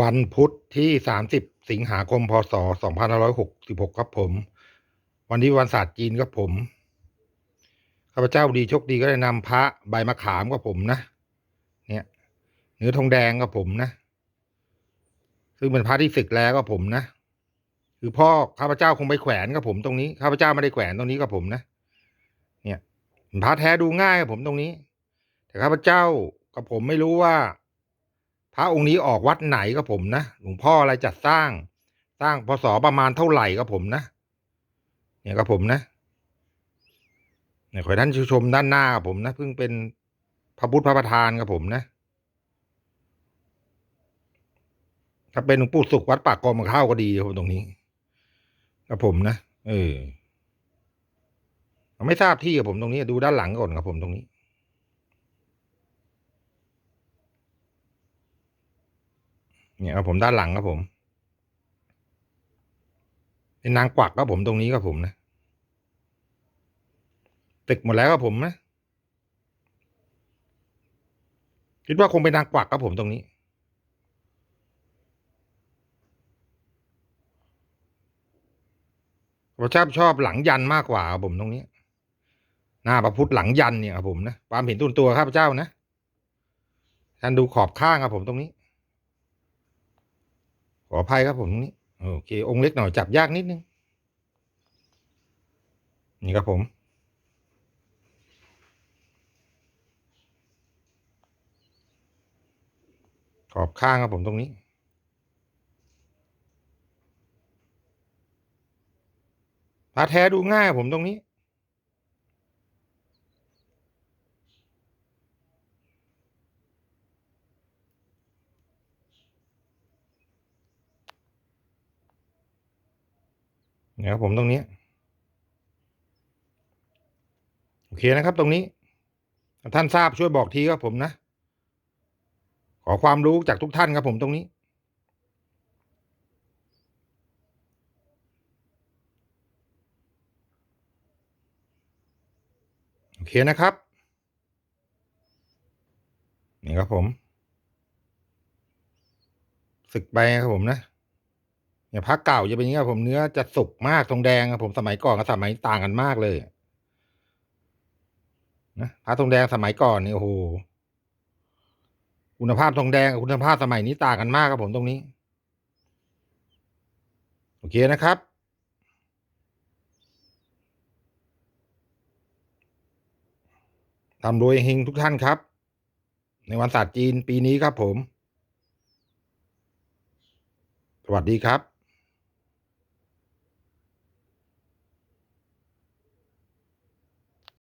วันพุธที่ 30 สิงหาคม พศ 2566 ครับผม วันนี้วันศาสตร์จีนครับผม ข้าพเจ้าดีโชคดีก็ได้นำพระใบมะขามกับผมนะ เนี่ย เนื้อทองแดงกับผมนะ ซึ่งเป็นพระที่ศึกแล้วก็ผมนะ คือพ่อข้าพเจ้าคงไปแขวนกับผมตรงนี้ ข้าพเจ้าไม่ได้แขวนตรงนี้กับผมนะ เนี่ยพระแท้ดูง่ายกับผมตรงนี้ แต่ข้าพเจ้ากับผมไม่รู้ว่า พระองค์นี้ออกวัดไหนกับผมนะหลวงพ่ออะไรจัดสร้าง สร้างพศประมาณเท่าไหร่กับผมนะเนี่ยกับผมนะเนี่ยขอท่านชมด้านหน้ากับผมนะเพิ่งเป็นพระพุทธพระประธานกับผมนะถ้าเป็นหลวงปู่สุขวัดปากกอมข้าวก็ดีครับผมตรงนี้กับผมนะเออไม่ทราบที่กับผมตรงนี้ ดูด้านหลังก่อนครับผมตรงนี้ เนี่ยครับผมด้านหลังครับผม เป็นนางกวักครับผมตรงนี้ครับผมนะ ตึกหมดแล้วครับผมนะ คิดว่าคงเป็นนางกวักครับผมตรงนี้ ผมชอบชอบหลังยันมากกว่าครับผมตรงนี้ หน้าพระพุทธหลังยันเนี่ยครับผมนะ ความเห็นตุนตัวข้าพเจ้านะท่านดูขอบข้างครับผมตรงนี้ ขออภัยครับผมตรงนี้โอเค องค์เล็กหน่อยจับยากนิดนึง นี่ครับผม ขอบข้างครับผมตรงนี้พระแท้ดูง่ายครับผมตรงนี้ นี่ยครับผมตรงนี้ โอเคนะครับตรงนี้ ท่านทราบช่วยบอกทีครับผมนะ ขอความรู้จากทุกท่านครับผมตรงนี้โอเคนะครับ นี่ครับผมศึกไปครับผมนะ เนี่ยพักเก่าจะเป็นอย่างนี้ครับผมเนื้อจะสุกมากทองแดงครับผมสมัยก่อนกับสมัยต่างกันมากเลยนะพระทองแดงสมัยก่อนนี่โอ้โหคุณภาพทองแดงกับคุณภาพสมัยนี้ต่างกันมากครับผมตรงนี้ โอเคนะครับ ทำรวยเฮงทุกท่านครับ ในวันศาสตร์จีนปีนี้ครับผม สวัสดีครับ